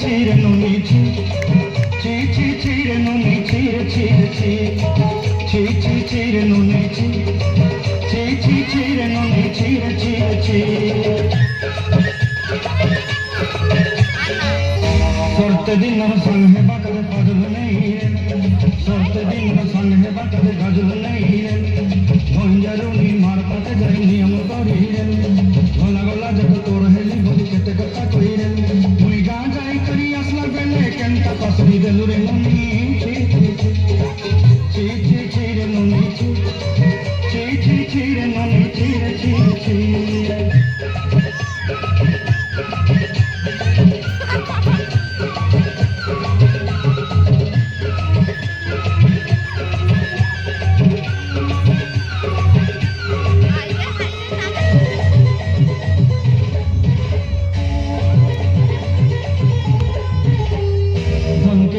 চি রে নুনি চি চি চি রে নুনি রে চি চি চি চি রে নুনি চি চি চি রে নুনি চি রে চি রে চি sorte din na sang hai ba pasri delu re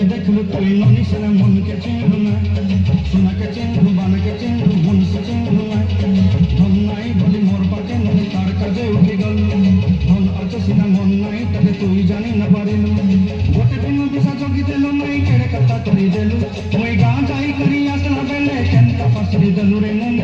ধনকে দেখল তুই সেনা মনকে চিনল না সোনাকে চিনল বানাকে চিনল মনসে চিনল না ধন নাই বলি মোর পাকে ননি তার কাজে উঠে গেল ধন আছে সিনা মন নাই তাকে তুই জানি না পারিল গোটে দিন দিশা জগি দেল নাই কেড়ে কথা করি দেলু মুই গা যাই করি আসলা বেলে কেনটা পাসরি দেলু রে ননি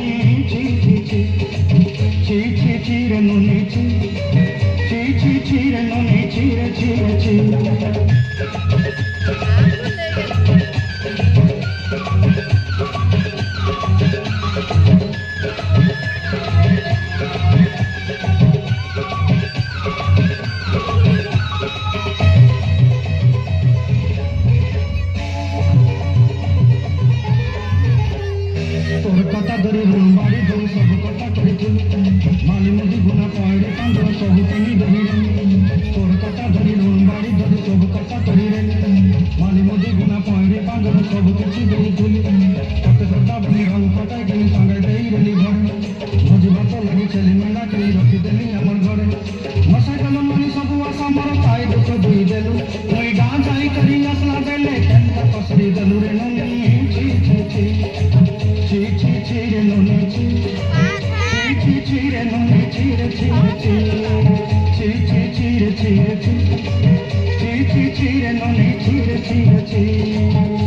কথা করেছিল মালি মুদি গুনা পয়রে কান্দ সবু তিনি ধরিলেন তোর কথা ধরে রুম বাড়ি ধরে সব কথা করিলেন মালি মুদি গুনা পয়রে কান্দ সবু কিছু দেইছিল কত কথা বলি রং কটাই গেলি সঙ্গে দেই রেলি ঘরে ভোজি ভাত লাগি ছেলে মেলা কেই রখি দেলি আমার ঘরে মশাই গেল মনি সবু আশা মর তাই দুঃখ দুই দেলু ওই গা যাই করি আসলা বেলে কেনটা পসরি দেলু রে ননি ছি ছি ছি ছি ননি ছি রে ছি রে ছি ছি ছি ছি রে ছি রে ছি